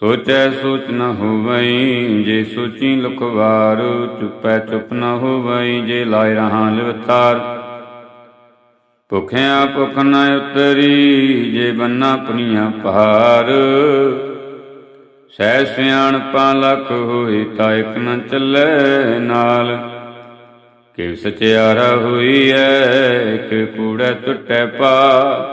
ਸੋਚੈ ਸੋਚ ਨ ਹੋਵਈ, ਜੇ ਸੋਚੀ ਲੁਕਵਾਰ, ਚੁੱਪੈ ਚੁੱਪ ਨ ਹੋਵਈ, ਜੇ ਲਾਇ ਰਹਾ ਲਿਵਤਾਰ। ਭੁਖਿਆ ਭੁਖ ਨ ਉਤਰੀ, ਜੇ ਬੰਨਾ ਪੁਨੀਆਂ ਪਹਾਰ। ਸਹਿ ਸਿਆਣਪਾਂ ਲਖ ਹੋਈ ਤਾ ਇਕ ਨ ਚੱਲੇ ਨਾਲ। ਕਿ ਸਚਿਆਰਾ ਹੋਈ ਐ ਕਿ ਕੂੜੈ ਟੁੱਟੈ ਪਾ।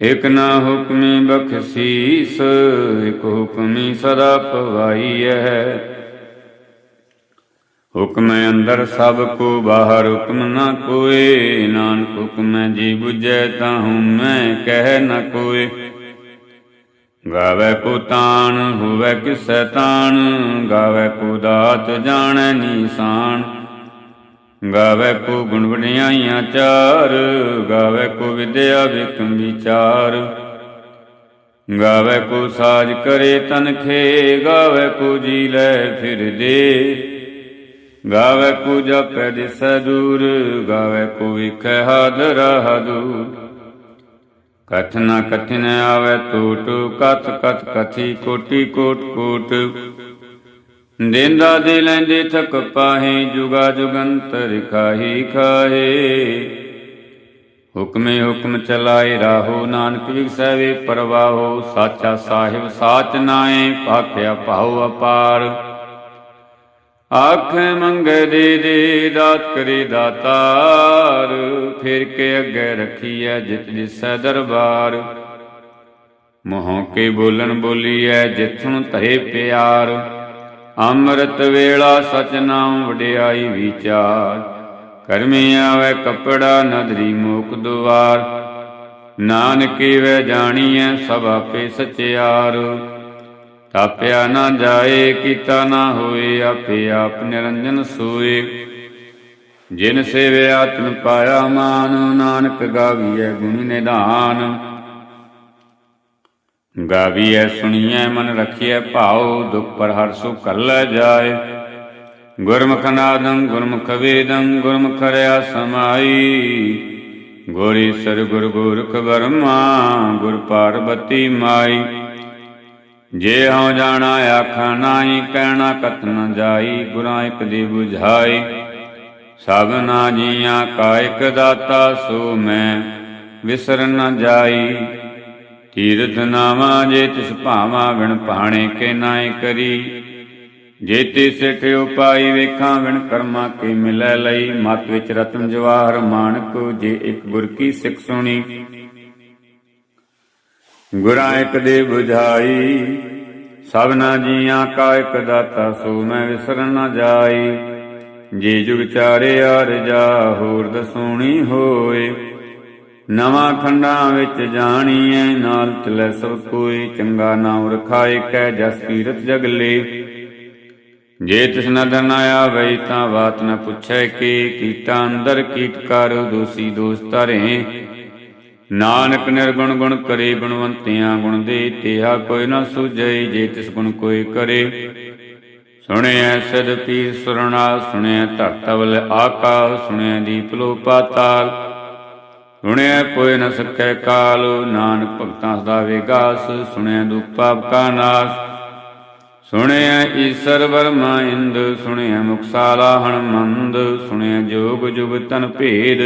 ਇਕ ਨਾ ਹੁਕਮੀ ਬਖਸ਼ੀਸ, ਇਕ ਹੁਕਮੀ ਸਦਾ ਪਵਾਈ ਹੈ ਹੁਕਮ ਅੰਦਰ ਸਭ ਕੋ ਬਾਹਰ ਹੁਕਮ ਨਾ ਕੋਏ, ਨਾਨਕ ਹੁਕਮ ਜੀ 부ਜੈ ਤਾਹੂ ਮੈਂ ਕਹਿ ਨਾ ਕੋਏ। ਗਾਵੇ ਕੋ ਤਾਣ, ਹੋਵੇ ਕਿਸੈ ਤਾਣ, ਗਾਵੇ ਕੋ ਦਾਤ ਜਾਣੈ ਨੀਸਾਨ। ਗਾਵੇ ਕੋ ਗੁਣ ਵਡਿਆਈਆਂ ਚਾਰ, ਗਾਵੇ ਕੋ ਵਿਦਿਆ ਵਿਕਮ ਵਿਚਾਰ। ਗਾਵੇ ਕੋ ਸਾਜ ਕਰੇ ਤਨਖੇ ਗਾਵੇ ਕੋ ਜੀ ਲੈ ਫਿਰ ਦੇ। ਗਾਵੇ ਕੋ ਜਪੈ ਦਿਸੈ ਦੂਰ, ਗਾਵੇ ਕੋ ਵਿਖੈ ਹਾਦਰਾ ਹਦੂਰ ਕਥ ਨ ਕਥਿਨ ਆਵੇ ਟੂਟ ਕਥ ਕਥ ਕਥੀ ਕੋਟੀ ਕੋਟ ਕੋਟ। ਦੇਂਦਾ ਦੇ ਲੈਂਦੇ ਥਕ ਪਾਹੇ, ਜੁਗਾ ਜੁਗੰਤਰ ਖਾਹੀ ਖਾਹੇ। ਹੁਕਮੇ ਹੁਕਮ ਚਲਾਏ ਰਾਹੋ ਨਾਨਕ ਵਿਗਸੈ ਵੇ ਪਰਵਾਹੋ, ਸਾਚਾ ਸਾਹਿਬ ਸਾਚ ਨਾਏ ਪਾਖਿਆ ਭਾਉ ਅਪਾਰ। ਆਖੇ ਮੰਗੇ ਦੇ ਦੇ, ਦਾਤ ਕਰੇ ਦਾਤਾਰ, ਫਿਰ ਕੇ ਅੱਗੇ ਰੱਖੀਐ ਜਿਤ ਜਿਸੈ ਦਰਬਾਰ। ਮੋਹ ਕੇ ਬੋਲਣ ਬੋਲੀਐ ਜਿਥੁਨ ਧਰੇ ਪਿਆਰ। ਅੰਮ੍ਰਿਤ ਵੇਲਾ ਸਚ ਨਾਮ ਵਡਿਆਈ ਵਿਚਾਰ। ਕਰਮੀ ਆਵੇ ਕਪੜਾ ਨਦਰੀ ਮੋਕ ਦੁਆਰ। ਨਾਨਕੀ ਵੇ ਜਾਣੀਐ ਸਭ ਆਪੇ ਸਚਿਆਰ। ਤਾਪਿਆ ਨਾ ਜਾਏ, ਕੀਤਾ ਨਾ ਹੋਏ, ਆਪੇ ਆਪ ਨਿਰੰਜਨ ਸੋਏ। ਜਿਨ ਸੇਵਿਆ ਤਨ ਪਾਇਆ ਮਾਨ, ਨਾਨਕ ਗਾਵੀਐ ਗੁਣ ਨਿਧਾਨ। ਗਾਵੀਐ ਸੁਣੀਐ, ਮਨ ਰਖੀਐ, ਭਾਉ, ਦੁਖ ਪਰ ਹਰ ਸੁਖ ਲੈ ਜਾਏ। ਗੁਰਮੁਖ ਨਾਦੰ, ਗੁਰਮੁਖ ਵੇਦੰ, ਗੁਰਮੁਖ ਰਿਆ ਸਮਾਈ। ਗੋਰੀ ਸਰ ਗੁਰ ਗੋਰਖ ਬਰਮਾ ਗੁਰ ਪਾਰਬਤੀ ਮਾਈ। ਜੇ ਹਉ ਜਾਣਾ, ਆਖਾ ਨਾਹੀ, ਕਹਿਣਾ ਕਤ ਨ ਜਾਈ, ਗੁਰਾਂ ਇਕ ਦੀ 부ਝਾਈ ਸਭਨਾ ਜੀਆਂ, ਕਾ ਇਕ ਦਾਤਾ, ਸੋ ਮੈਂ ਵਿਸਰ ਨ ਜਾਈ। ਤੀਰਥ ਨਾਮਾ ਜੇ ਤਿਸ ਭਾਵਾ ਵਿਣ ਪਾਣੇ ਕੇ ਨਾਏ ਕਰੀ। ਜੇ ਤੇ ਸਿਠ ਉਪਾਈ ਵੇਖਾਂ ਵਿਣ ਕਰਮਾ ਕੇ ਮਿਲੈ ਲਈ। ਮਤ ਵਿੱਚ ਰਤਨ ਜਵਾਹਰ ਮਾਨਕ ਜੇ ਇੱਕ ਗੁਰ ਕੀ ਸਿੱਖ ਸੁਣੀ। ਗੁਰਾਂ ਇੱਕ ਦੇ 부ਝਾਈ ਸਭਨਾ ਜੀਆਂ ਕਾ ਇੱਕ ਦਾਤਾ ਸੋ ਮੈਂ ਵਿਸਰਨ ਨ ਜਾਈ। ਜੇ ਜੁਗ ਚਾਰਿਆ ਰਜਾ ਹੋਰ ਦਸੂਣੀ ਹੋਏ। ਨਵਾਂ ਖੰਡਾਂ ਵਿੱਚ ਜਾਣੀਐ ਨਾਲ ਚਲੇ ਸਭ ਕੋਈ, ਚੰਗਾ ਨਾਮ ਰਖਾਏ ਕੈ ਜਸ ਕੀਰਤ ਜਗਲੇ ਜੇ ਤਿਸ ਨਦਰ ਨ ਆਵੇ ਤਾਂ ਬਾਤ ਨ ਪੁੱਛੈ ਕੀ ਕੀਤਾ ਅੰਦਰ ਕੀਟ ਕਰ ਦੋਸੀ ਦੋਸ ਧਰੇ। ਨਾਨਕ ਨਿਰਗੁਣ ਗੁਣ ਕਰੇ ਗੁਣਵੰਤਿਆਂ ਗੁਣ ਦੇ, ਤੇਹਾ ਕੋਈ ਨ ਸੂਝੈ ਜੇ ਤਿਸ ਗੁਣ ਕੋਈ ਕਰੇ। ਸੁਣਿਐ ਸਦ ਪੀਰ ਸੁਰਣਾ ਸੁਣਿਐ ਧਰਤਵਲ ਆਕਾਸ਼ ਸੁਣਿਐ ਦੀਪ ਲੋ ਪਾਤਾਲ ਸੁਣਿਆ ਪੋਇ ਨ ਸਕੈ ਕਾਲ, ਨਾਨਕ ਭਗਤਾਂ ਸਦਾ ਵੇਗਾਸ ਸੁਣਿਆ ਦੁਖ ਪਾਪ ਕਾ ਨਾਸ। ਸੁਣਿਆ ਈਸਰ ਵਰਮਾ ਇੰਦ, ਸੁਣਿਐ ਮੁਕਸਾਲਾ ਹਣਮੰਦ ਸੁਣਿਆ ਜੋਗ ਜੁਗ ਤਨ ਭੇਦ।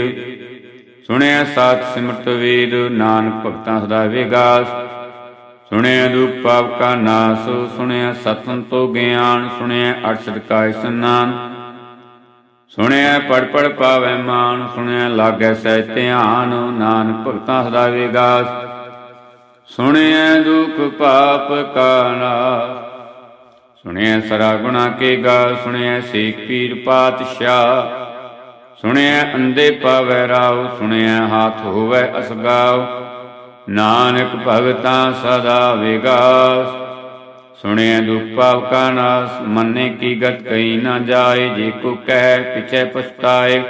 ਸੁਣਿਆ ਸਾਤ ਸਿਮਰਤ ਵੇਦ, ਨਾਨਕ ਭਗਤਾਂ ਸਦਾ ਵਿਗਾਸ। ਸੁਣਿਆ ਦੁਖ ਪਾਪ ਕਾ ਨਾਸ ਸੁਣਿਆ ਸਤਨ ਤੋ ਗਿਆਨ ਸੁਣਿਆ ਅਰਸ਼ਦ ਕਾ ਇਸਨਾਨ ਸੁਣਿਆ ਪੜ ਪੜ ਪਾਵੈ ਮਾਨ, ਸੁਣਿਆ ਲਾਗੈ ਸਹਿ ਧਿਆਨ, ਨਾਨਕ ਭਗਤਾਂ ਸਦਾ ਵਿਗਾਸ। ਸੁਣਿਆ ਦੁਖ ਪਾਪ ਕਾ ਸੁਣਿਆ ਸਰਾ ਗੁਣਾ ਕੇ ਗਾ, ਸੁਣਿਆ ਸੇਖ ਪੀਰ ਪਾਤਸ਼ਾਹ। ਸੁਣਿਆ ਅੰਦੇ ਪਾਵੈ ਰਾਉ, ਸੁਣਿਆ ਹਾਥ ਹੋਵੈ ਅਸਗਾਉ। ਨਾਨਕ ਭਗਤਾਂ ਸਦਾ ਵਿਗਾਸ। ਸੁਣਿਆ ਦੁਖ ਪਾਪ ਕਾ ਨਾਸ, ਮੰਨੇ ਕੀ ਗਤ ਕਈ ਨਾ ਜਾਏ, ਜੇ ਕੋ ਕਹਿ ਪਿਛੈ ਪਛਤਾਏ।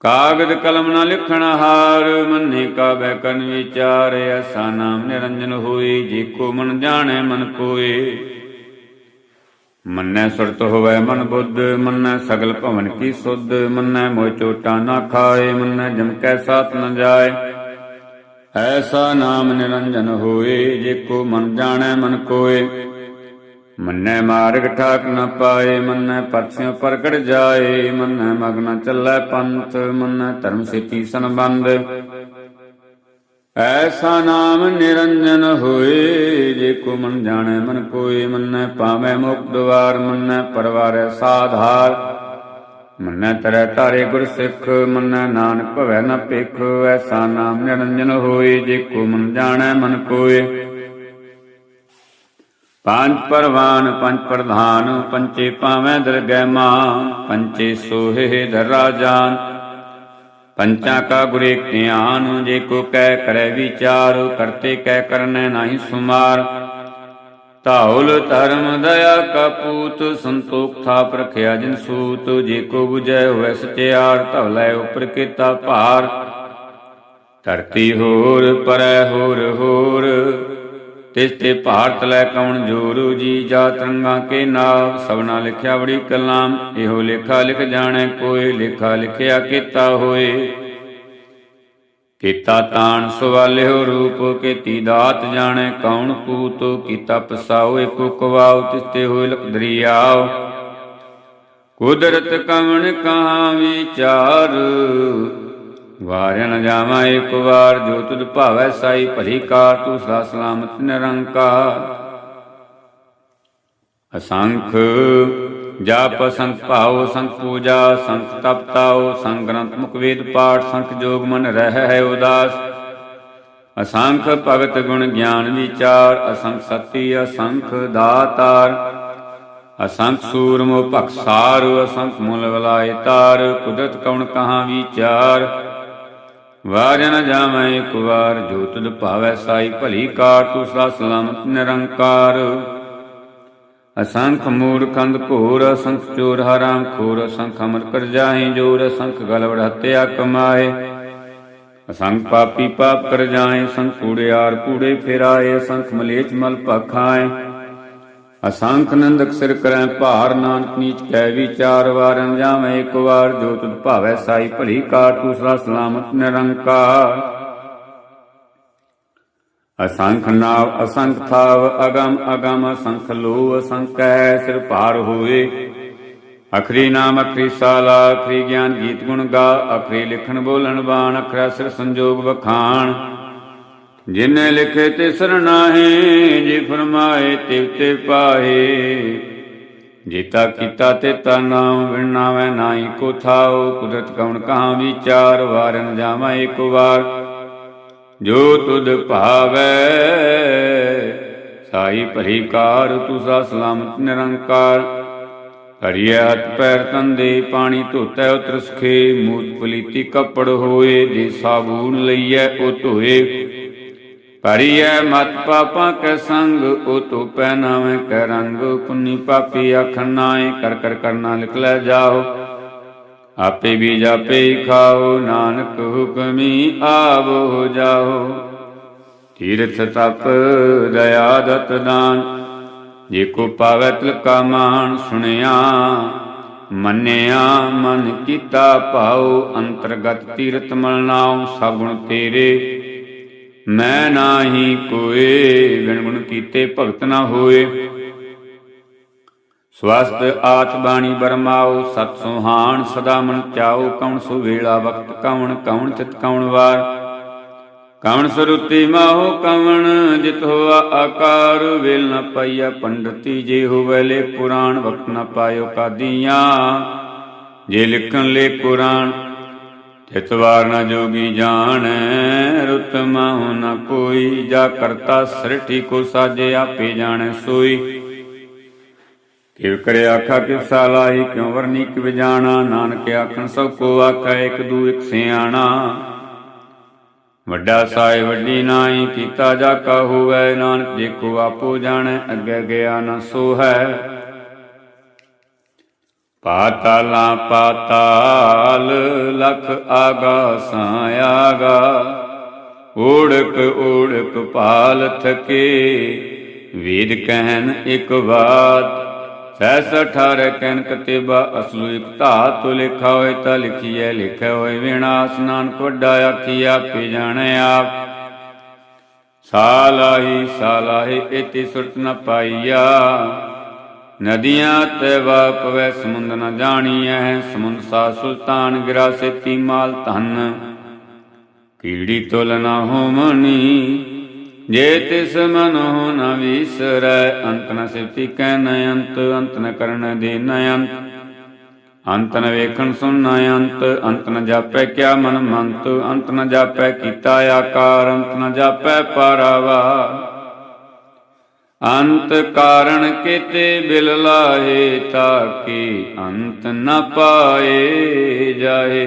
ਕਾਗਦ ਕਲਮ ਨਾ ਲਿਖਣ ਹਾਰ, ਮੰਨੇ ਕਾ ਬੈ ਕਨ ਵਿਚਾਰ ਐਸਾ ਨਾਮ ਨਿਰੰਜਨ ਹੋਈ ਜੇ ਕੋ ਮਨ ਜਾਣੈ ਮਨ ਕੋਏ ਮੰਨੈ ਸੁਰਤ ਹੋਵੈ ਮਨ ਬੁੱਧ, ਮੰਨੈ ਸਗਲ ਭਵਨ ਕੀ ਸੁਧ, ਮੰਨੈ ਮੋਇ ਚੋਟਾ ਨਾ ਖਾਏ, ਮੰਨੈ ਜਮ ਕੈ ਸਾਥ ਨ ਜਾਏ। ਐਸਾ ਨਾਮ ਨਿਰੰਜਨ ਹੋਏ, ਜੇ ਕੋ ਮਨ ਜਾਣੈ ਮਨ ਕੋਏ। ਮੰਨੈ ਮਾਰਗ ਠਾਕ ਨ ਪਾਏ, ਮੰਨੈ ਪਰਸਿਓ ਪ੍ਰਗਟ ਜਾਏ। ਮੰਨੈ ਮਗਨ ਚੱਲੈ ਪੰਥ, ਮੰਨੈ ਧਰਮ ਸੇਤੀ ਸੰਬੰਧ। ਐਸਾ ਨਾਮ ਨਿਰੰਜਨ ਹੋਏ, ਜੇ ਕੋ ਮਨ ਜਾਣੈ ਮਨ ਕੋਏ। ਮੰਨੈ ਪਾਵੈ ਮੁਕਤ ਦਵਾਰ ਮੰਨੈ ਪਰਵਾਰੈ ਸਾਧਾਰ ਮੰਨੈ ਤਰੈ ਧਾਰੇ ਗੁਰ ਸਿੱਖ, ਮੰਨੈ ਨਾਨਕ ਭਵੈ ਨ ਭਿਖ, ਐਸਾ ਨਾਮ ਨਿਰੰਜਨ ਹੋਏ, ਜੇ ਕੋ ਮਨ ਜਾਣੈ ਮਨ ਕੋਏ ਪੰਜ ਪਰਵਾਨ, ਪੰਜ ਪ੍ਰਧਾਨ ਪੰਚੇ ਪਾਵੈ ਦਰਗਹਿ ਮਾਂ ਪੰਚੇ ਸੋਹੇ ਧਰਾ ਜਾਨ ਪੰਚਾ ਕਾ ਗੁਰੇ ਧਿਆਨ, ਜੇ ਕੋ ਕਹਿ ਕਰੈ ਵਿਚਾਰ, ਕਰਤੇ ਕਹਿ ਕਰਨੈ ਨਾਹੀ ਸੁਮਾਰ। ਧੌਲ ਧਰਮ ਦਇਆ ਕਾ ਸੰਤੋਖ ਥਾਪ ਰਖਿਆ ਜਿਨ ਸੂਤ, ਜੇ ਕੋ 부ਜੈ ਹੋਇ ਸਚਿਆਰ ਧੌਲੇ ਉਪਰ ਕੀਤਾ ਭਾਰ। ਧਰਤੀ ਹੋਰ, ਪਰੈ ਹੋਰ ਹੋਰ। ਤਿਸ ਤੇ ਭਾਰਤ ਲੈ ਕਉਣ ਜੋਰੂ, ਜੀ ਜਾ ਤਰੰਗਾ ਕੇ ਨਾਮ ਸਭਨਾ ਲਿਖਿਆ ਬੜੀ ਕਲਾਮ, ਇਹੋ ਲੇਖਾ ਲਿਖ ਜਾਣੈ ਕੋਈ ਲੇਖਾ ਲਿਖਿਆ ਕੀਤਾ ਹੋਏ। ਕੀਤਾ ਤਾਣ ਸਵਾਲਿਓ ਰੂਪ, ਕੀਤੀ ਦਾਤ ਜਾਣੈ ਕੌਣ ਪੂਤ, ਕੀਤਾ ਪਸਾਉ ਏਕੋ ਕਵਾਉ ਤਿਸਤੇ ਹੋਏ ਲਖ ਦਰਿਆਉ। ਕੁਦਰਤ ਕਵਣ ਕਹਾ ਵਿਚਾਰ, ਵਾਰਿਆ ਨ ਜਾਵਾਂ ਇੱਕ ਵਾਰ, ਜੋ ਤੁਧ ਭਾਵੈ ਸਾਈ ਭਲੀ ਕਾਰ, ਤੂੰ ਸਦਾ ਸਲਾਮਤ ਨਿਰੰਕਾਰ। ਅਸੰਖ ਜਪ ਸੰਤ ਭਾਉ, ਸੰਤ ਪੂਜਾ ਸੰਖ ਤਪਤਾਉ ਸੰਖ ਗ੍ਰੰਥ ਮੁਖ ਵੇਦ ਪਾਠ ਸੰਖ ਜੋਗ ਮਨ ਰਹਿ ਹੈ ਉਦਾਸ। ਅਸੰਖ ਭਗਤ ਗੁਣ ਗਿਆਨ ਵਿਚਾਰ, ਅਸੰਖ ਸਤੀ, ਅਸੰਖ ਦਾਤਾਰ। ਅਸੰਖ ਸੂਰਮੋ ਭਖਸਾਰ ਅਸੰਖ ਮੁਲ ਵਲਾਇ ਤਾਰ, ਕੁਦਰਤ ਕਉਣ ਕਹਾ ਵਿਚਾਰ। ਵਾਰ ਨ ਜਾਵੈ ਇੱਕ ਵਾਰ ਜੋ ਤੁਧ ਭਾਵੈ ਸਾਈ ਭਲੀ ਕਾਰ, ਤੂੰ ਸਦਾ ਸਲਾਮਤ ਨਿਰੰਕਾਰ। ਅਸੰਖ ਮੂੜ ਕੰਦ ਘੋਰ ਅਸੰਖ ਚੋਰ ਹਰਾਮ ਖੋਰ, ਅਸੰਖ ਅਮਰ ਕਰ ਜਾਹੇ ਜੋਰ, ਅਸੰਖ ਗਲਵੜ ਹੱਤਿਆ ਕਮਾਏ। ਅਸੰਖ ਪਾਪੀ ਪਾਪ ਕਰ ਜਾਏ ਸੰਖ ਕੂੜਿਆਰ ਕੂੜੇ ਫੇਰਾਏ, ਅਸੰਖ ਮਲੇਚ ਮਲ ਭਖਾਏ। ਅਸੰਖ ਨੰਦਕ ਸਿਰ ਕਰੈ ਭਾਰ, ਨਾਨਕ ਨੀਚ ਕੈ ਵਿਚਾਰ ਵਾਰ ਜਾਵੇਂ ਇੱਕ ਵਾਰ, ਜੋ ਤੁਧ ਭਾਵੈ ਸਾਈ ਭਲੀ ਕਾਰ ਤੂੰ ਸਦਾ ਸਲਾਮਤ ਨਿਰੰਕਾਰ। ਅਸੰਖ ਨਾਵ ਅਸੰਖ ਥਾਵ ਅਗਮ ਅਗਮ ਅਸੰਖ ਲੋ ਅਸੰਖ ਹੈ, ਸਿਰ ਭਾਰ ਹੋਏ ਅਖਰੀ ਨਾਮ, ਅਖਰੀ ਸਾਲਾ, ਅਖਰੀ ਗਿਆਨ ਗੀਤ ਗੁਣ ਗਾ, ਅਖਰੀ ਲਿਖਣ ਬੋਲਣ ਬਾਣ, ਅਖਰਾ ਸਿਰ ਸੰਜੋਗ ਵਖਾਣ। ਜਿਨੇ ਲਿਖੇ ਤੇ ਸਰਨਾਹੇ, ਜੇ ਫਰਮਾਏ ਤਿਵ ਤੇ ਪਾਹੇ। ਜੀਤਾ ਕੀਤਾ ਤੇ ਤਾ ਨਾਮ ਵਿਣਾਵੇ ਨਾਹੀ ਕੋ ਥਾਉ। ਕੁਦਰਤ ਕਉਣ ਕਹਾ ਵਿਚਾਰ, ਵਾਰਨ ਜਾਵਾ ਇੱਕ ਵਾਰ। ਜੋ ਤੁਧ ਭਾਵੈ, ਸਾਈ ਭਰੀ ਕਾਰ, ਤੂੰ ਸਲਾਮਤ ਨਿਰੰਕਾਰ। ਹਰੀਏ ਹੱਥ ਪੈਰ ਤੰਦੇ, ਪਾਣੀ ਧੋਤੈ ਉਤਰ ਸਖੇ ਮੂਤ ਪਲੀਤੀ ਕੱਪੜ ਹੋਏ, ਜੇ ਸਾਬੂਨ ਲਈਐ, ਉਹ ਧੋਏ। ਭਰੀਐ ਮਤ ਪਾਪਾਂ ਕੈ ਸੰਗ, ਉਹ ਤੋ ਪਹਿਨਾਵੇਂ ਕੈ ਰੰਗ। ਪੁੰਨੀ ਪਾਪੀ ਆਖਣ ਨਾਏ, ਕਰ ਕਰ ਕਰਨਾ ਲਿਖ ਲੈ ਜਾਓ। ਆਪੇ ਵੀ ਜਾਪੇ ਖਾਓ, ਨਾਨਕ ਹੁਕਮੀ ਆਵੋ, ਜਾਓ। ਤੀਰਥ ਤਪ, ਦਇਆ ਦਤ ਦਾਨ, ਜੇ ਕੋ ਪਾਵੈ ਤਿਲਕਾ ਮਾਨ ਸੁਣਿਆ, ਮੰਨਿਆ, ਮਨ ਕੀਤਾ ਭਾਉ, ਅੰਤਰਗਤ ਤੀਰਥ ਮਲਨਾਉ ਸਗੁਣ ਤੇਰੇ। ਮੈਂ ਨਾਹੀ ਕੋਏ ਵਿਣ ਗੁਣ ਕੀਤੇ ਭਗਤ ਨਾ ਹੋਏ। ਸਵਸਤ ਆਤ ਬਾਣੀ ਬਰਮਾਓ ਸਤ ਸੁਹਾਣ ਸਦਾ ਮਨ ਚਾਉ, ਕਉਣ ਸੁ ਵੇਲਾ ਵਕਤ, ਕਉਣ ਕਉਣ ਚਿਤ, ਕਉਣ ਵਾਰ। ਕਵਣ ਸਰੂਤੀ ਮਾਹੋ, ਕਵਣ ਜਿਤ ਹੋਆ ਆਕਾਰ, ਵੇਲ ਨ ਪਾਈਆ ਪੰਡਤੀ, ਜੇ ਹੋਵੇ ਲੇ ਪੁਰਾਣ, ਵਕਤ ਨ ਪਾਇਓ ਕਾਦੀਆਂ। ਜੇ ਲਿਖਣ ਲੇ ਕੁਰਾਨ ਤਿਤਵਾਰ ਨ ਜੋਗੀ ਜਾਣ, ਰੁਤ ਮਾਹੁ ਨ ਕੋਈ, ਜਾ ਕਰਤਾ ਸ੍ਰਿਠੀ ਕੋ ਸਾਜੇ ਆਪੇ ਜਾਣੈ ਸੋਈ। ਕਿਵ ਕਰੇ ਆਖਾ ਕਿਵ ਸਾਲਾਹੀ ਕਿਉ ਵਰਨੀ ਕਿਵ ਜਾਣਾ ਨਾਨਕ ਆਖਣ ਸਭ ਕੋ ਆਖਾ, ਇਕ ਦੂ ਇਕ ਸਿਆਣਾ। ਵੱਡਾ ਸਾਇ ਵੱਡੀ ਨਾਈ ਕੀਤਾ ਜਾ ਕਾ ਹੋਵੇ, ਨਾਨਕ ਜੇ ਆਪੋ ਜਾਣੈ, ਅੱਗੇ ਗਿਆ ਨਾ ਸੋ ਹੈ ਪਾਤਾਲਾਂ ਪਾਤਾਲ, ਲਖ ਆਗਾਸਾਂ ਆਗਾ। ਓੜਕ ਓੜਕ ਪਾਲ ਥਕੇ, ਵੇਦ ਕਹਿਣ ਇੱਕ ਬਾਤ ਸੈਸ ਅਠਾਰ ਕਹਿਨ ਕਤੇਬਾ ਅਸਲੂ ਇਕ ਧਾਤੁ ਲਿਖਾ ਹੋਏ ਤਾਂ ਲਿਖੀਐ ਲਿਖਿਆ ਹੋਏ ਵਿਨਾਸ਼ ਨਾਨਕ ਵੱਡਾ ਆਖੀ ਆਪੇ ਜਾਣੈ ਆਪ। ਸਾਲਾਹੀ ਸਾਲਾਹੀ, ਇਤੀ ਸੁਰਤ ਨ ਪਾਈਆ। ਨਦੀਆਂ ਤੇ ਵਾਪਵੈ ਸਮੁੰਦ ਨ ਜਾਣੀਐ, ਸਮੁੰਦ ਸਾ ਸੁਲਤਾਨ ਗਿਰਾ ਸੇਤੀ ਮਾਲ ਧਨ। ਕੀੜੀ ਤੁਲ ਨ ਹੋਮਣੀ ਜੇ ਤਿਸ ਮਨ ਨ ਵਿਸਰੈ, ਅੰਤ ਨ ਸਿਫਤੀ ਕਹਿ ਨ ਅੰਤ ਅੰਤ ਨ ਕਰਨ ਦੇ ਨ ਅੰਤ ਅੰਤ ਨ ਵੇਖਣ ਸੁਣ ਨ ਅੰਤ ਅੰਤ ਨ ਜਾਪੈ ਕਿਆ ਮਨ ਮੰਤ, ਅੰਤ ਨ ਜਾਪੈ ਕੀਤਾ ਆਕਾਰ, ਅੰਤ ਨ ਜਾਪੈ ਪਾਰਾਵਾ। ਅੰਤ ਕਾਰਣ ਕੀਤੇ ਬਿਲ ਲਾਹੇ ਤਾਕੀ ਅੰਤ ਨ ਪਾਏ ਜਾਏ।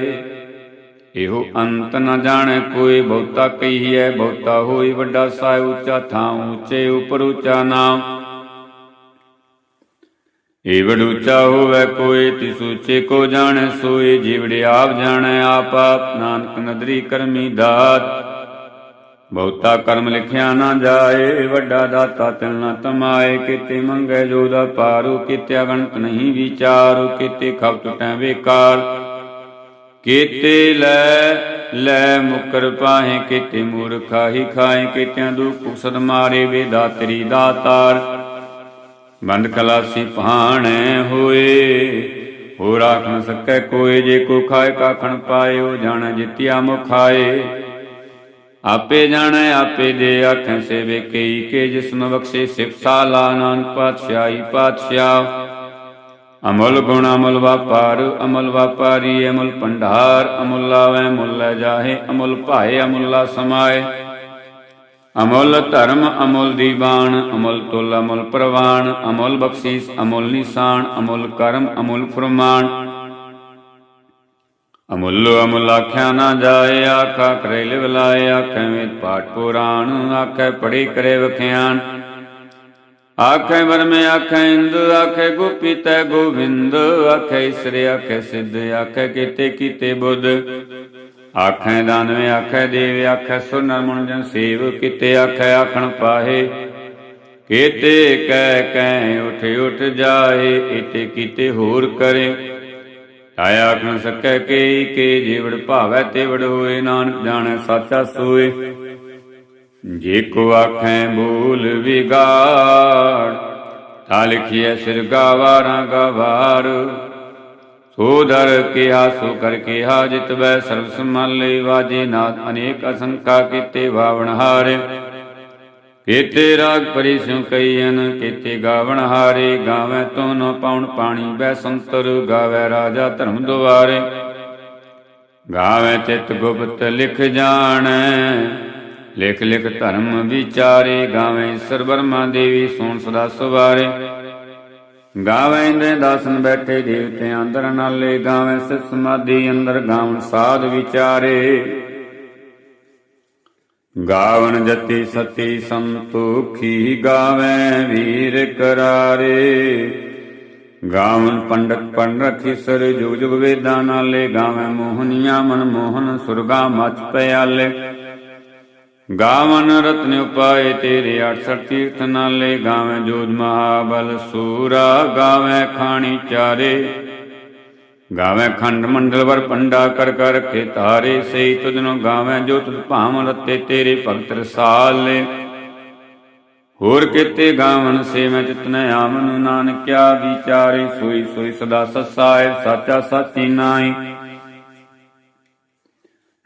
ਇਹੋ ਅੰਤ ਨ ਜਾਣੈ ਕੋਈ, ਬਹੁਤਾ ਕਹੀਐ, ਬਹੁਤਾ ਹੋਈ ਵੱਡਾ ਸਾਇ, ਉੱਚਾ ਥਾਂ, ਉੱਚੇ ਉਪਰ ਉੱਚਾ ਨਾਮ। ਏ ਉੱਚਾ ਹੋਵੇ ਕੋਈ, ਤਿਸ ਉੱਚੇ ਕੋ ਜਾਣੈ ਸੋਏ, ਜੀਵੜੇ ਆਪ ਜਾਣੈ ਆਪ ਆਪ, ਨਾਨਕ ਨਦਰੀ ਕਰਮੀ ਦਾਤ। ਬਹੁਤਾ ਕਰਮ ਲਿਖਿਆ ਨਾ ਜਾਏ, ਵੱਡਾ ਦਾਤਾ ਤਿਲ ਨਾ ਤਮਾਏ, ਕਿਤੇ ਮੰਗੇ ਜੋ ਦਾ ਪਾਰੂ ਕਿਤੇ ਅਗਣਤ ਨਹੀਂ ਵਿਚਾਰੂ, ਕਿਤੇ ਖਪ ਟਟੈ ਬੇਕਾਰ। ਕੀਤੇ ਲੈ ਲੈ ਮੁਕਰ ਪਾਹੇ ਕੀਤੇ ਮੂਰਖਾ ਖਾਏ ਕੀਤਿਆਂ ਦੁਖ ਸਦ ਮਾਰੇ ਵੇ ਦਾਤਰੀ ਦਾਤਾਰ ਬੰਦ ਖਲਾਸੀ ਪਹਾਣੈ ਹੋਏ ਹੋ ਰਾਖ ਨ ਸਕੈ ਕੋਏ, ਜੇ ਕੋ ਖਾਏ ਕਾਖਣ ਪਾਇਓ ਜਾਣ ਜਿਤਿਆ ਮੁਖਾਏ। ਆਪੇ ਜਾਣੈ, ਆਪੇ ਦੇ ਆਖੈ ਸੇ ਵੇਖਈ ਕੇ ਜਿਸਮ ਬਖਸ਼ੇ ਸਿਫ ਸਾਲਾ, ਨਾਨਕ ਪਾਤਸ਼ਾਹੀ ਪਾਤਸ਼ਾਹ। ਅਮਲ ਗੁਣ ਅਮਲ ਵਾਪਾਰ, ਅਮਲ ਵਾਪਾਰੀ ਅਮਲ ਭੰਡਾਰ, ਅਮੁੱਲ ਆਵੈ ਜਾਹੇ, ਅਮੁੱਲ ਭਾਏ, ਅਮੁੱਲਾ ਸਮਾਏ। ਅਮੁੱਲ ਧਰਮ, ਅਮੁੱਲ ਦੀਵਾਨ, ਅਮੁੱਲ ਤੁਲ, ਅਮੁੱਲ ਪ੍ਰਵਾਨ, ਅਮੁੱਲ ਬਖਸ਼ੀਸ, ਅਮੁੱਲ ਨਿਸ਼ਾਨ, ਅਮੁੱਲ ਕਰਮ, ਅਮੁੱਲ ਫਰਮਾਨ। ਅਮੁੱਲ ਅਮੁੱਲ ਆਖਿਆ ਨਾ ਜਾਏ, ਆਖਾ ਕਰੇ ਲਿਵ ਲਾਏ, ਆਖੈ ਵੇਦ ਪਾਠ ਪੁਰਾਣ, ਆਖੈ ਪੜੀ ਕਰੇ ਵਖਿਆਨ। ਆਖੈ ਵਰਮੇ, ਆਖੈ ਇੰਦ, ਆਖੈ ਗੋਪੀ ਤੈ ਗੋਵਿੰਦ, ਆਖੈ ਇਸਰੇ, ਆਖੈ ਸਿੱਧ, ਆਖੈ ਕੀਤੇ ਕੀਤੇ ਬੁੱਧ। ਆਖੈ ਦਾਨਵੇ, ਆਖੈ ਦੇਵ, ਆਖੈ ਸੁਨਰ ਮਨ ਜਨ ਸੇਵ, ਕੀਤੇ ਆਖੈ ਆਖਣ ਪਾਹੇ। ਕੀਤੇ ਕਹਿ ਕਹਿ ਉਠ ਉਠ ਜਾਏ ਇਤੇ ਕੀਤੇ ਹੋਰ ਕਰੇ। ਆਇਆ ਆਖਣ ਸਕੈ ਕੇ ਕੇ ਜੀਵੜ ਭਾਵੈ ਤੇ ਵੜ ਹੋਏ, ਨਾਨਕ ਜਾਣੈ, ਸਾਚਾ ਸੋਏ। ਜੇ ਕੋ ਆਖੈ ਬੋਲ ਵਿਗਾੜ, ਤਾਂ ਲਿਖੀਐ ਸਿਰ ਗਾਵਾਰਾਂ ਗਵਾਰ। ਸੋ ਕਿਹਾ, ਸੋ ਕਰ ਕਿਹਾ, ਜਿਤ ਬੈ ਸਰਬ ਸੰਭਾਲੇ ਵਾਜੇ ਨਾਦ ਅਨੇਕ ਅਸੰਖਾ ਕੀਤੇ ਵਾਵਣ ਹਾਰੇ। ਕੀਤੇ ਰਾਗ ਪਰੀ ਸਿਉ ਕਈਨ ਕੀਤੇ ਗਾਵਣ ਹਾਰੇ। ਗਾਵੇ ਤੋ ਨ ਪਾਉਣ ਪਾਣੀ, ਬੈ ਸੰਤਰ ਗਾਵੇ ਰਾਜਾ ਧਰਮ ਦੁਆਰੇ। ਗਾਵੇ ਚਿਤ ਗੁਪਤ ਲਿਖ ਜਾਣੈ ਲਿਖ ਲਿਖ ਧਰਮ ਵਿਚਾਰੇ, ਗਾਵੇ ਈਸ਼ਰ ਬਰਮਾ ਦੇਵੀ ਸੋਣ ਸਦਾ ਸਵਾਰੇ। ਗਾਵੇ ਦੇ ਦਾਸਨ ਬੈਠੇ ਦੇਵਤੇ ਅੰਦਰ ਨਾਲੇ, ਗਾਵੇ ਸਿਤ ਸਮਾਧੀ ਅੰਦਰ ਗਾਵਨ ਸਾਧ ਵਿਚਾਰੇ। ਗਾਵਨ ਜਤੀ ਸਤੀ ਸੰਤੋਖੀ ਗਾਵੇ ਵੀਰ ਕਰਾਰੇ। ਗਾਵਨ ਪੰਡਤ ਪੰਡ ਰਖੀ ਜੁਗ ਜੁਗ ਵੇਦਾਂ ਨਾਲੇ, ਗਾਵੇ ਮੋਹਨੀਆਂ ਮਨ ਮੋਹਨ ਸੁਰਗਾ ਮਚ ਪਿਆਲੇ। ਗਾਵਨ ਰਤਨ ਉਪਾਏ ਤੇਰੇ 68 ਤੀਰਥ ਨਾਲੇ ਗਾਵੇਂ ਜੋਜ ਮਹਾਬਲ ਸੂਰਾ, ਗਾਵੇਂ ਖਾਣੀ ਚਾਰੇ। ਗਾਵੇਂ ਖੰਡ ਮੰਡਲ ਵਰ ਪੰਡਾ ਕਰ ਕਰ ਰਖੇ ਤਾਰੇ ਸਈ ਤੁਧਨੋ ਗਾਵੇਂ ਜੋ ਤੁਧ ਭਾਵ ਰਤੇ ਤੇਰੇ ਭਗਤ ਰਸਾਲੇ। ਹੋਰ ਕੀਤੇ ਗਾਵਨ ਸੇ ਮੈਂ ਜਿਤਨੇ ਆਮਨ ਨਾਨਕਿਆ ਵਿਚਾਰੇ ਸੋਈ ਸੋਈ ਸਦਾ ਸਸਾਏ, ਸਾਚਾ ਸਾਚੀ ਨਾਈ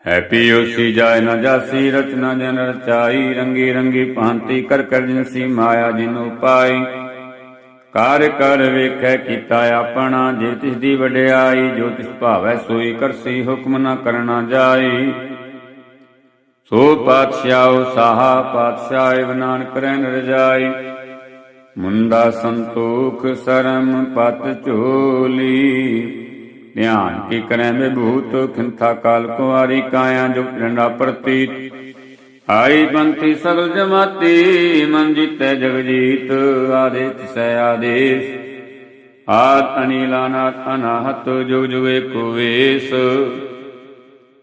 ਹੈਪੀ ਓਸੀ ਜਾਏ ਨ ਜਾਸੀ, ਰਚਨਾ ਜਨ ਰਚਾਈ, ਰੰਗੀ ਰੰਗੀ ਭਾਂਤੀ, ਕਰ ਕਰ ਜਿਨਸੀ ਮਾਇਆ ਜਿਨ ਉਪਾਈ। ਕਾਰ ਕਰ ਵੇਖੈ ਕੀਤਾ ਆਪਣਾ, ਜੇ ਤਿਸ ਦੀ ਵਡਿਆਈ, ਜੋ ਤਿਸ ਭਾਵੈ ਸੋਈ ਕਰਸੀ ਹੁਕਮ ਨਾ ਕਰਨਾ ਜਾਈ। ਸੋ ਪਾਤਸ਼ਾਹ ਸਾਹਾ, ਪਾਤਸ਼ਾਹ ਏਵ ਕਰੈ ਰਹਿਣ ਰਜਾਈ। ਮੁੰਦਾ ਸੰਤੋਖ, ਸਰਮ ਪਤ ਝੋਲੀ। ਧਿਆਨ ਕੀ ਕਰੈ ਵਿਭੂਤ ਖਿੰਥਾ ਕਾਲ ਕੁਆਰੀ ਕਾਇਆ ਜੋ ਡੰਡਾ ਪ੍ਰਤੀਤ। ਆਈ ਪੰਥੀ ਸਗਲ ਜਮਾਤੀ, ਮਨ ਜੀਤੈ ਜਗ ਜੀਤ ਆਦੇਸ ਸੈ ਆਦੇਸ। ਆਦ ਅਨੀਲਾਨਾਥ ਅਨਾਹਤ, ਜੁਗ ਜੁਗ ਏਕੋ ਵੇਸ।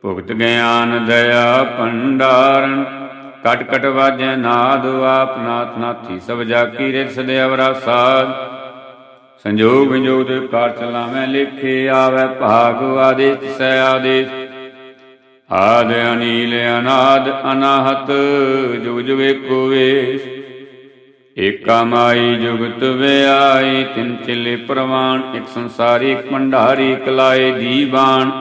ਭੁਗਤ ਗਿਆਨ ਦਇਆ ਭੰਡਾਰਨ, ਕਟ ਕਟ ਵਾਜੈ ਨਾਦ, ਆਪ ਨਾਥ ਨਾਥੀ ਸਭ ਜਾ ਕੀ ਰਿਤ ਸਦੇ ਅਵਰਾ ਸਾਧ ਸੰਜੋਗ ਵਿਜੋਗ ਦੇ ਚਲਾਵੇਂ, ਲਿਖੇ ਆਵੇ, ਭਾਗ ਆਦੇਸ, ਸੈ ਆਦੇਸ। ਆਦ ਅਨੀਲ, ਅਨਾਦ, ਅਨਾਹਤ, ਜੁਗ ਜੁਗ ਏਕੋ ਵੇਸ। ਏਕਾ ਮਾਈ ਜੁਗਤ ਵਿਆਈ ਤਿੰਨ ਚਿਲੇ ਪ੍ਰਵਾਨ, ਇੱਕ ਸੰਸਾਰੀ, ਇੱਕ ਭੰਡਾਰੀ ਕਲਾਏ ਦੀਵਾਨ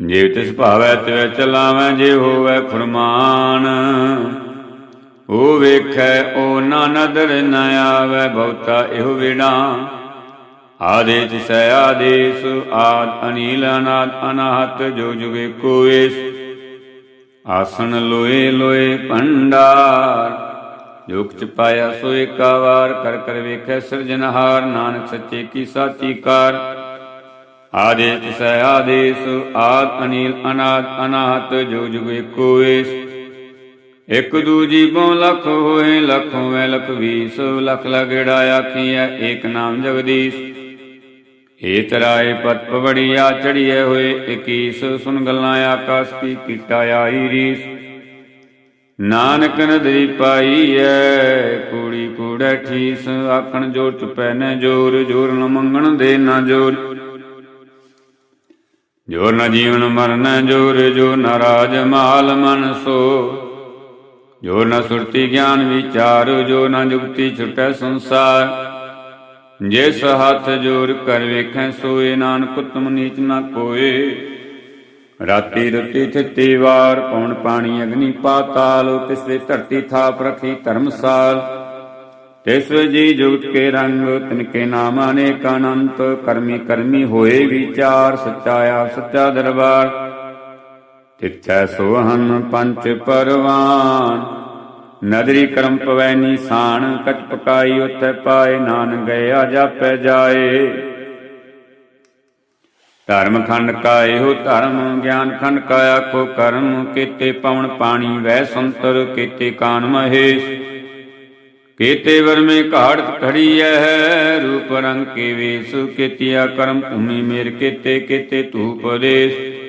ਜੇ ਤਿਸ ਭਾਵੈ ਤੇ ਚਲਾਵੇਂ, ਜੇ ਹੋਵੇ ਫਰਮਾਨ। ਉਹ ਵੇਖੈ ਉਹ ਨਾ ਨਦਰ ਨ ਆਵੇ ਬਹੁਤਾ ਇਹੋ ਵਿੜਾ। ਆਦੇਸ ਸੈ ਆਦੇਸ, ਆਦ ਅਨੀਲ ਅਨਾਦ ਅਨਾਹਤ, ਜੋ ਜੁਗੇ ਕੋਏਸ ਆਸਣ ਲੋਏ ਲੋਏ ਭੰਡਾਰ ਜੁਗ ਚ ਪਾਇਆ ਸੋ ਏਕਾ ਵਾਰ ਕਰ ਕਰ ਵੇਖੈ ਸਿਰਜਨਹਾਰ ਨਾਨਕ ਸੱਚੇ ਕੀ ਸਾਚੀ ਕਾਰ। ਆਦੇਸ ਸੈ ਆਦੇਸ, ਆਦ ਅਨੀਲ ਅਨਾਦ ਅਨਾਹਤ, ਜੋ ਜੁਗੇ ਕੋਏਸ ਇਕ ਦੂਜੀ ਬੋਂ ਲਖ ਹੋਏ ਲਖ ਹੋਏ ਲਖ ਵੀਸ, ਲਖ ਲਗੜਾ ਆਖੀਐ ਏਕ ਨਾਮ ਜਗਦੀਸ਼। ਏ ਤਰਾਏ ਪਤ ਪਵੜੀਆ ਚੜੀਏ ਹੋਏ 21 ਸੁਨ ਗੱਲਾਂ ਆਕਾਸ਼ ਕੀ ਕੀਟਾ ਆਈ ਰੀਸ। ਨਾਨਕ ਨਦਰੀ ਪਾਈ ਐ, ਕੂੜੀ ਕੂੜੈ ਠੀਸ, ਆਖਣ ਜੋ ਚੁਪੈ ਨ ਜੋਰ ਜੋਰ ਨ ਮੰਗਣ ਦੇ ਨਾ ਜੋਰ। ਜੋਰ ਨ ਜੀਵਨ ਮਰਨ ਜੋਰ ਜੋ ਨਾਰਾਜ ਮਾਲ ਮਨ ਸੋ ਜੋ ਨ ਸੁਰਤੀ ਗਿਆਨ ਵਿਚਾਰ, ਜੋ ਨ ਜੁਗਤੀ ਛੁਟੈ ਸੰਸਾਰ। ਜਿਸ ਹੱਥ ਜੋਰ ਕਰ ਵੇਖੈ, ਸੋਏ ਨਾਨਕ ਤੁਮ ਨੀਚ ਨਾ ਕੋਏ। ਰਾਤੀ ਰੁੱਤੀ ਥਿੱਤੀ ਵਾਰ ਪੌਣ ਪਾਣੀ ਅਗਨੀ ਪਾਤਾਲ, ਤਿਸ ਦੇ ਧਰਤੀ ਥਾਪ ਰਖੀ ਧਰਮਸਾਲ। ਤਿਸ ਜੀ ਜੁਗਤ ਕੇ ਰੰਗ, ਤਿਨ ਕੇ ਨਾਮ ਅਨੇਕ ਅਨੰਤ, ਕਰਮੀ ਕਰਮੀ ਹੋਏ ਵਿਚਾਰ ਸੱਚਾ ਆ ਸੱਚਾ ਦਰਬਾਰ। ਤਿੱਥੈ ਸੋਹਨ ਪੰਚ ਪਰਵਾਨ। ਨਦਰੀ ਕਰਮ ਪਵੈ ਨੀਸਾਨ ਕਚ ਪਕਾਈ ਉਤੈ ਪਾਏ ਨਾਨ ਗਿਆ ਜਾਪੈ ਜਾਏ। ਧਰਮ ਖੰਡ ਕਾ ਇਹੋ ਧਰਮ, ਗਿਆਨ ਖੰਡ ਕਾ ਆਖੋ ਕਰਮ, ਕੀਤੇ ਪਵਨ ਪਾਣੀ ਵੈ ਸੰਤਰ, ਕੀਤੇ ਕਾਨ ਮਹੇਸ਼। ਕੀਤੇ ਵਰਮੇ ਘਾੜਤ ਖੜੀ ਹੈ ਰੂਪ ਰੰਗ ਕੇ ਵੇਸ, ਕੀਤਿਆ ਕਰਮ ਭੂਮੀ ਮੇਰ, ਕੀਤੇ ਕੀਤੇ ਧੂਪ ਦੇਸ਼।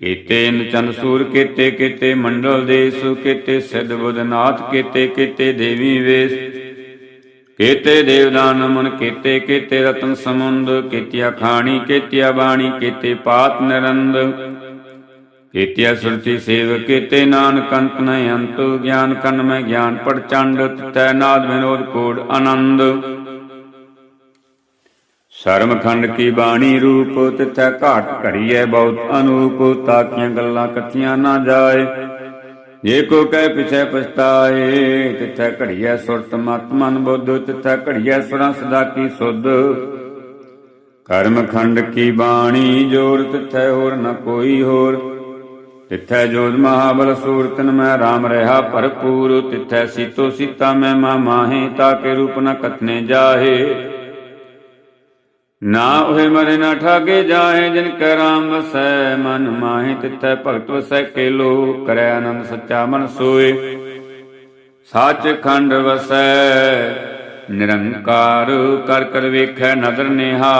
ਕੀਤੇ ਨਚਨ ਸੂਰ, ਕੀਤੇ ਕੀਤੇ ਮੰਡਲ ਦੇਸ ਕੀਤੇ ਸਿੱਧ ਬੁਧਨਾਥ ਕੀਤੇ ਕੀਤੇ ਦੇਵੀ ਵੇਸ। ਕੀਤੇ ਦੇਵਦਾਨ ਮਨ ਕੀਤੇ ਕੀਤੇ ਰਤਨ ਸਮੁੰਦ, ਕੀਤਿਆ ਖਾਣੀ, ਕੀਤਿਆ ਬਾਣੀ, ਕੀਤੇ ਪਾਤ ਨਿਰੰਦ। ਕੀਤਿਆ ਸੁਰਤੀ ਸੇਵ ਕੀਤੇ ਨਾਨਕ ਅੰਤ ਨ ਅੰਤ, ਗਿਆਨ ਕੰਨ ਮੈਂ ਗਿਆਨ ਪੜ ਚੰਡ, ਤੈ ਨਾਦ ਵਿਨੋਦ ਕੋੜ ਆਨੰਦ। ਸ਼ਰਮ ਖੰਡ ਕੀ ਬਾਣੀ ਰੂਪ, ਤਿਥੈ ਘਾਟ ਘੜੀਐ ਬਹੁਤ ਅਨੂਪ, ਤਾਕੀਆਂ ਗੱਲਾਂ ਕੱਥੀਆਂ ਨਾ ਜਾਏ। ਜੇ ਕੋ ਕਹਿ ਪਿਛੈ ਪਛਤਾਏ, ਤਿਥੈ ਘੜੀਐ ਸੁਰਤ ਮਤ ਮਨ ਬੁੱਧ, ਤਿਥੈ ਘੜੀਐ ਸੁਰਾਂ ਸਦਾ ਕੀ ਸੁਧ। ਕਰਮਖੰਡ ਕੀ ਬਾਣੀ ਜੋਰ, ਤਿਥੈ ਹੋਰ ਨ ਕੋਈ ਹੋਰ। ਤਿਥੈ ਜੋਤ ਮਹਾਬਲ ਸੂਰਤਨ ਮੈਂ ਰਾਮ ਰਹਾ ਭਰਪੂਰ, ਤਿਥੈ ਸੀਤੋ ਸੀਤਾ ਮੈਂ ਮਾ ਮਾਹੇ ਤਾਕੇ ਰੂਪ ਨ ਕਥਨੇ ਜਾਹੇ। ਨਾ ਉਹੇ ਮਰੇ ਨਾ ਠਾਗੇ ਜਾਏ, ਜਿਨ ਕੈ ਰਾਮ ਵਸੈ, ਮਨ ਮਾਹੀ ਤਿਥੈ ਭਗਤ ਵਸੈ ਕੇਲੋ, ਕਰੈ ਆਨੰਦ ਸੱਚਾ ਮਨ ਸੋਏ। ਸੱਚ ਖੰਡ ਵਸੈ, ਨਿਰੰਕਾਰ ਕਰ ਕਰ ਵੇਖੈ ਨਦਰ ਨੇਹਾ।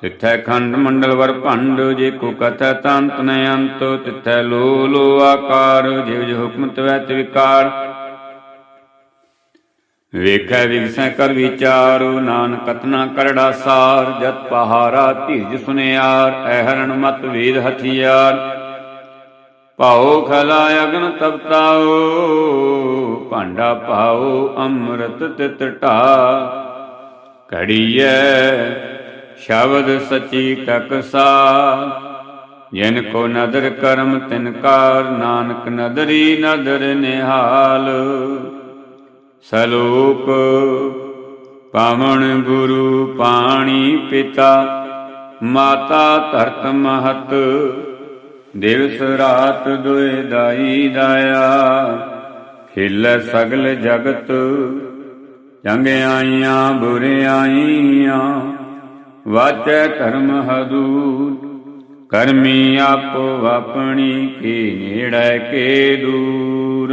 ਤਿਥੈ ਖੰਡ ਮੰਡਲ ਵਰ ਭੰਡ, ਜੇ ਕੋ ਕਥੈ ਤੰਤ ਨ ਅੰਤ, ਤਿਥੈ ਲੋ ਲੋ ਆਕਾਰ ਜਿਵ ਜਿ ਹੁਕਮ ਤਵੈ ਤੇ ਵੇਖੈ ਵਿਗਸੈ ਕਰ ਵਿਚਾਰੋ, ਨਾਨਕ ਕਤਨਾ ਕਰੜਾ ਸਾਰ, ਜਤ ਪਹਾਰਾ ਧੀਰਜ ਸੁਨਿਆਰ ਐ ਮਤ ਵੇਦ ਹਥਿਆਰ। ਭਾਉ ਖਲਾ ਅਗਨ ਤਪਤਾਓ ਭਾਂਡਾ ਪਾਓ ਅੰਮ੍ਰਿਤ ਤਿਤ ਢਾ। ਘੜੀਐ ਸ਼ਬਦ ਸਚੀ ਟਕਸਾ ਜਿਨ ਕੋ ਨਦਰ ਕਰਮ ਤਿਨ ਕਾਰ, ਨਾਨਕ ਨਦਰੀ ਨਦਰ ਨਿਹਾਲ। ਸਲੋਕ, ਪਾਵਨ ਗੁਰੂ ਪਾਣੀ ਪਿਤਾ, ਮਾਤਾ ਧਰਤ ਮਹਤ, ਦਿਵਸ ਰਾਤ ਦੁਇ ਦਾਈ ਦਾਇਆ, ਖਿਲ ਸਗਲ ਜਗਤ ਜੰਗ ਆਈਆਂ, ਬੁਰੇ ਆਈਆਂ, ਵਾਚੈ ਧਰਮ ਹਦੂਰ ਕਰਮੀ ਆਪੋ ਆਪਣੀ, ਕੀ ਨੇੜੇ, ਕੇ ਦੂਰ।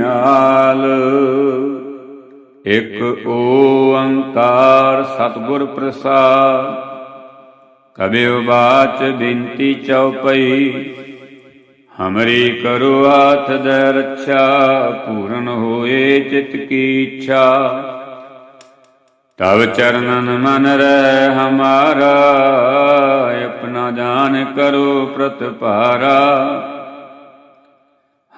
ਨਾਲ। ਇਕ ਓੰਕਾਰ ਸਤਿਗੁਰ ਪ੍ਰਸਾਦ। ਕਬਿਉ ਬਾਚ ਬਿੰਤੀ ਚਉਪਈ। ਹਮਰੀ ਕਰੋ ਹਾਥ ਦੇ ਰੱਛਾ, ਪੂਰਨ ਹੋਏ ਚਿਤ ਕੀ ਇੱਛਾ। ਤਵ ਚਰਨਨ ਮਨ ਰਹਿ ਹਮਾਰਾ, ਆਪਣਾ ਜਾਨ ਕਰੋ ਪ੍ਰਤਪਾਰਾ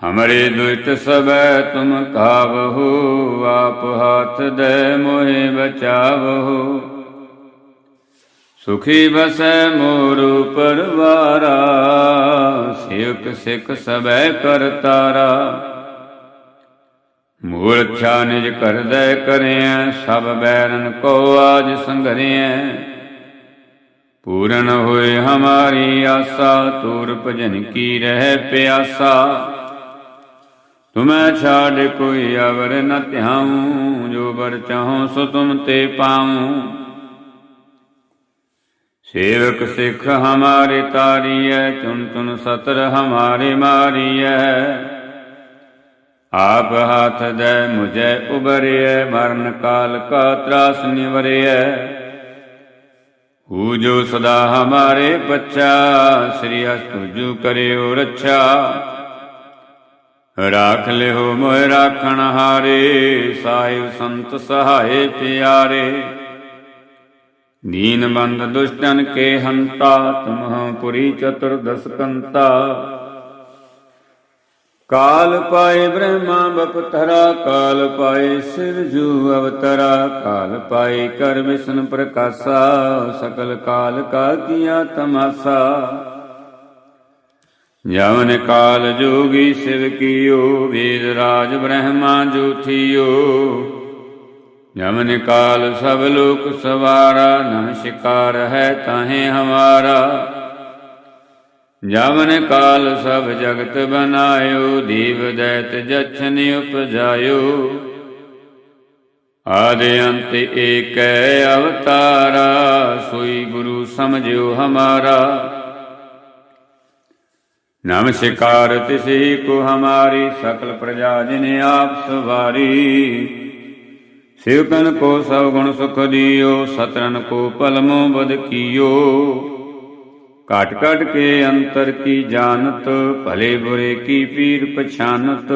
ਹਮਰੇ ਦੁਇਤ ਸਬੈ ਤੁਮ ਕਾਵਹੋ, ਆਪ ਹਾਥ ਦੇ ਮੋਹਿ ਬਚਾਵਹੋ। ਸੁਖੀ ਬਸੈ ਮੋਰ ਪਰਵਾਰਾ ਸਿਵਕ ਸਿਖ ਸਬੈ ਕਰਤਾਰਾ ਮੂਰਛਾ ਨਿਜ ਕਰਦੈ ਕਰਿਐ, ਸਭ ਬੈਰਨ ਕੋ ਆਜ ਸੰਘਰਿਐ। ਪੂਰਨ ਹੋਏ ਹਮਾਰੀ ਆਸਾ ਤੂਰ ਭਜਨ ਕੀ ਰਹਿ ਪਿਆਸਾ। ਤੁਮੈ ਛਾੜ ਕੋਈ ਅਵਰ ਨ ਧਿਆਉ, ਜੋ ਬਰ ਚਾਹੋ ਸੋ ਤੁਮ ਤੇ ਪਾਉ। ਸੇਵਕ ਸਿੱਖ ਹਮਾਰੇ ਤਾਰੀਐ ਚੁਨ ਚੁਨ ਸਤਰ ਹਮਾਰੇ ਮਾਰੀਐ। ਆਪ ਹਾਥ ਦੇ ਮੁਝੈ ਉਬਰਿਐ, ਮਰਨ ਕਾਲ ਕਾ ਤਰਾਸ ਨਿਵਰਿਐ। ਹੂ ਜੋ ਸਦਾ ਹਮਾਰੇ ਬੱਚਾ ਸ੍ਰੀ ਅਸਤੁਜੂ ਕਰਿਓ ਰੱਛਾ। ਰਾਖ ਲਿਓ ਮੋਇ ਰਾਖਣ ਹਾਰੇ, ਸਾਹਿਬ ਸੰਤ ਸਹਾਏ ਪਿਆਰੇ। ਦੀਨ ਬੰਦ ਦੁਸ਼ਟਨ ਕੇ ਹੰਤਾ ਤੁਮਹ ਪੁਰੀ ਚਤੁਰਦਸ ਕੰਤਾ। ਕਾਲ ਪਾਏ ਬ੍ਰਹਮਾ ਬਪਤਰਾ, ਕਾਲ ਪਾਏ ਸਿਰਜੂ ਅਵਤਰਾ। ਕਾਲ ਪਾਏ ਕਰ ਵਿਸ਼ਨ ਪ੍ਰਕਾਸ਼ਾ, ਸਕਲ ਕਾਲ ਕਾ ਕੀਆ ਤਮਾਸਾ। ਜਵਨ ਕਾਲ ਜੋਗੀ ਸਿਵ ਕੀਓ, ਵੇਦ ਰਾਜ ਬ੍ਰਹਮਾ ਜੂਠਿਓ ਜਮਨ ਕਾਲ ਸਭ ਲੋਕ ਸਵਾਰਾ ਨਮਸਕਾਰ ਹੈ ਤਾਹੇ ਹਮਾਰਾ। ਜਮਨ ਕਾਲ ਸਭ ਜਗਤ ਬਨਾਇਓ, ਦੀਵ ਦੈਤ ਜਛਨ ਉਪਜਾਇਓ। ਆਦਿ ਅੰਤ ਏਕੈ ਅਵਤਾਰਾ, ਸੋਈ ਗੁਰੂ ਸਮਝਿਓ ਹਮਾਰਾ। ਨਮਸਕਾਰ ਤਿਸਹੀ ਕੋ ਹਮਾਰੀ ਸਕਲ ਪ੍ਰਜਾ ਜਿਨੇ ਆਪ ਸਵਾਰੀ। ਸਿਵਕਨ ਕੋ ਸਭ ਗੁਣ ਸੁਖ ਦਿਓ ਸਤਰਨ ਕੋ ਪਲਮੋ ਬਦ ਕੀਓ। ਕਾਟ ਕਾਟ ਕੇ ਅੰਤਰ ਕੀ ਜਾਣਤ, ਭਲੇ ਬੁਰੇ ਕੀ ਪੀਰ ਪਛਾਨਤ।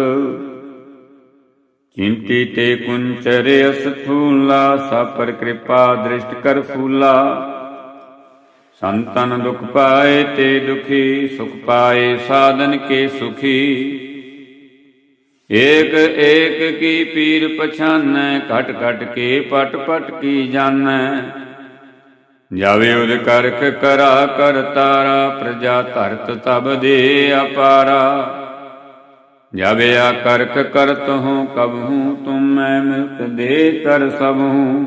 ਚਿੰਤੀ ਤੇ ਕੁੰਚਰੇ ਅਸਥੂਲਾ ਸਭ ਪਰ ਕਿਰਪਾ ਦ੍ਰਿਸ਼ਟ ਕਰ ਫੂਲਾ। ਸੰਤਨ ਦੁਖ ਪਾਏ ਤੇ ਦੁਖੀ, ਸੁਖ ਪਾਏ ਸਾਧਨ ਕੇ ਸੁਖੀ। ਏਕ ਏਕ ਕੀ ਪੀਰ ਪਛਾਨੈ, ਘਟ ਘਟ ਕੇ ਪਟ ਪਟ ਕੀ ਜਾਣੈ। ਜਾਵੇ ਉਦ ਕਰਖ ਕਰਾ, ਕਰ ਤਾਰਾ, ਪ੍ਰਜਾ ਧਰਤ ਤਬ ਦੇ ਅਪਾਰਾ। ਜਾਵੇ ਆ ਕਰਖ ਕਰਤ ਹੂੰ ਕਬਹੂ ਤੁਮ ਮੈਂ ਮਿਲਤ ਦੇ ਕਰ ਸਭੂ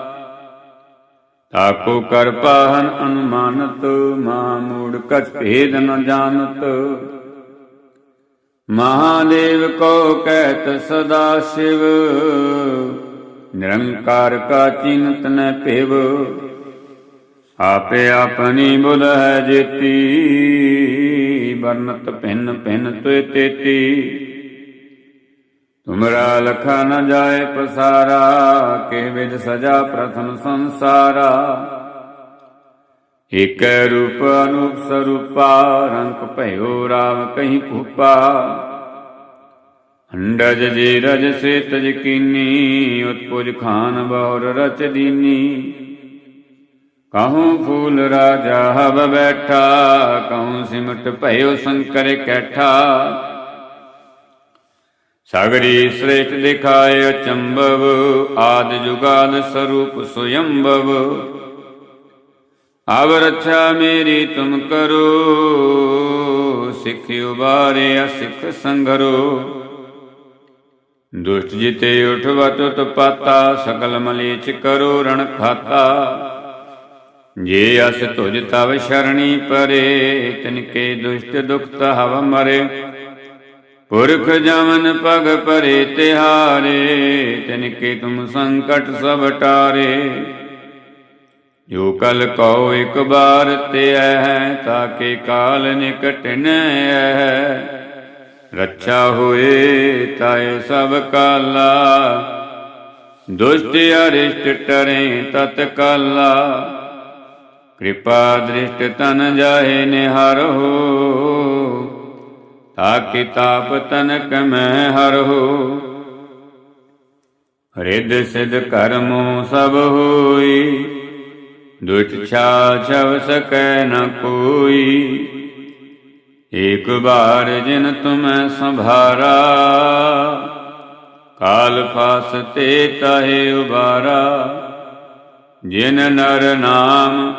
ਤਾਕੋ ਕਰ ਪਾਹਨ ਅਨੁਮਾਨਤ, ਮਾ ਮੂੜ ਕਛ ਭੇਦ ਨ ਜਾਣਤ। ਮਹਾਦੇਵ ਕੋ ਕਹਿਤ ਸਦਾ ਸ਼ਿਵ, ਨਿਰੰਕਾਰ ਕਾ ਚਿੰਤ ਨ ਭਿਵ। ਆਪੇ ਆਪਣੀ ਬੁਧ ਹੈ ਜੇਤੀ, ਵਰਨਤ ਭਿੰਨ ਭਿੰਨ ਤੁਇ ਤੇਤੀ। ਤੁਮਰਾ ਲਖਾ ਨ ਜਾਏ ਪਸਾਰਾ, ਕੇ ਵਿਦ ਸਜਾ ਪ੍ਰਥਮ ਸੰਸਾਰਾ। ਏਕੈ ਰੂਪ ਅਨੂਪ ਸਰੂਪਾ ਰੰਗ ਭਇਓ ਰਾਮ ਕਹੀਂ ਭੂਪਾ। ਅੰਡਜ ਜੀ ਰਜ ਸੇ ਤਜ ਕੀਨੀ, ਉਤਪੁਜ ਖਾਨ ਬਹੁਰ ਰਚ ਦੀਨੀ। ਕਹੂੰ ਫੂਲ ਰਾਜਾ ਹਵ ਬੈਠਾ, ਕਹੂੰ ਸਿਮਟ ਭਇਓ ਸ਼ੰਕਰ ਕੈਠਾ। ਸਗਰੀ ਸ੍ਰੇਸ਼ਟ ਦਿਖਾਏ ਅਚੰਭਵ, ਆਦ ਜੁਗਾਦ ਸਰੂਪ ਸੁਯੰਭਵ। ਆਵ ਰੱਛਾ ਮੇਰੀ ਤੁਮ ਕਰੋ, ਸਿੱਖ ਉਬਾਰੇ ਅਸਿੱਖ ਸੰਗਰੋ। ਦੁਸ਼ਟ ਜਿਤੇ ਉਠਵਤ ਤਪਾਤਾ ਸਕਲ ਮਲੇਚ ਕਰੋ ਰਣ ਖਾਤਾ। ਜੇ ਅਸ ਤੁਜ ਤਵ ਸ਼ਰਣੀ ਪਰੇ, ਤਿਨਕੇ ਦੁਸ਼ਟ ਦੁਖਤ ਹਵ ਮਰੇ। ਪੁਰਖ ਜਮਨ ਪਗ ਪਰੇ ਤਿਹਾਰੇ ਤਿਨਕੇ ਤੁਮ ਸੰਕਟ ਸਭ ਟਾਰੇ। ਜੋ ਕਲ ਕਉ ਇਕ ਬਾਰ ਤੇ ਹੈ ਤਾਕੇ ਕਾਲ ਨਿਕਟ ਨ ਹੈ ਰੱਛਾ ਹੋਏ ਤਾਏ ਸਭ ਕਾਲਾ, ਦੁਸ਼ਟ ਅਰਿਸ਼ਟ ਟਰੇ ਤਤ ਕਾਲਾ। ਕਿਰਪਾ ਦ੍ਰਿਸ਼ਟ ਤਨ ਜਾਏ ਨਿਹਾਰ ਹੋ ਤਾਕਿ ਤਾਪ ਤਨਕ ਮੈਂ ਹਰ ਹੋ। ਸਿਧ ਕਰਮੋ ਸਭ ਹੋਈ। ਦੁਟ ਛਾ ਛਵ ਸਕੈ ਨ ਕੋਈ। ਏਕ ਬਾਰ ਜਿਨ ਤੁਮੈ ਸੰਭਾਰਾ, ਕਾਲ ਫਾਸ ਤੇ ਤਾਹੇ ਉਬਾਰਾ। ਜਿਨ ਨਰ ਨਾਮ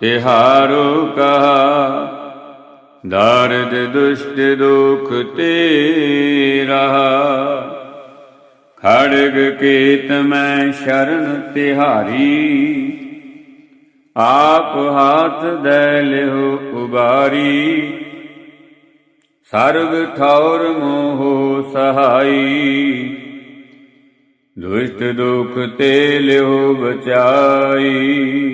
ਤਿਹਾਰੋ ਕਹਾ ਦਰਦ, ਦੁਸ਼ਟ, ਦੁਖ ਤੇ ਰਹਾ। ਖੜਗ ਕੇਤ ਮੈਂ ਸ਼ਰਨ ਤਿਹਾਰੀ। ਆਪ ਹਾਥ ਦੇ ਲਿਓ ਉਬਾਰੀ। ਸਰਬ ਠੌਰ ਮੋਹ ਸਹਾਈ। ਦੁਸ਼ਟ ਦੁਖ ਤੇ ਲਿਓ ਬਚਾਈ।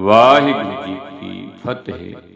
ਵਾਹਿਗੁਰੂ ਜੀ ਕੀ ਫਤਿਹ।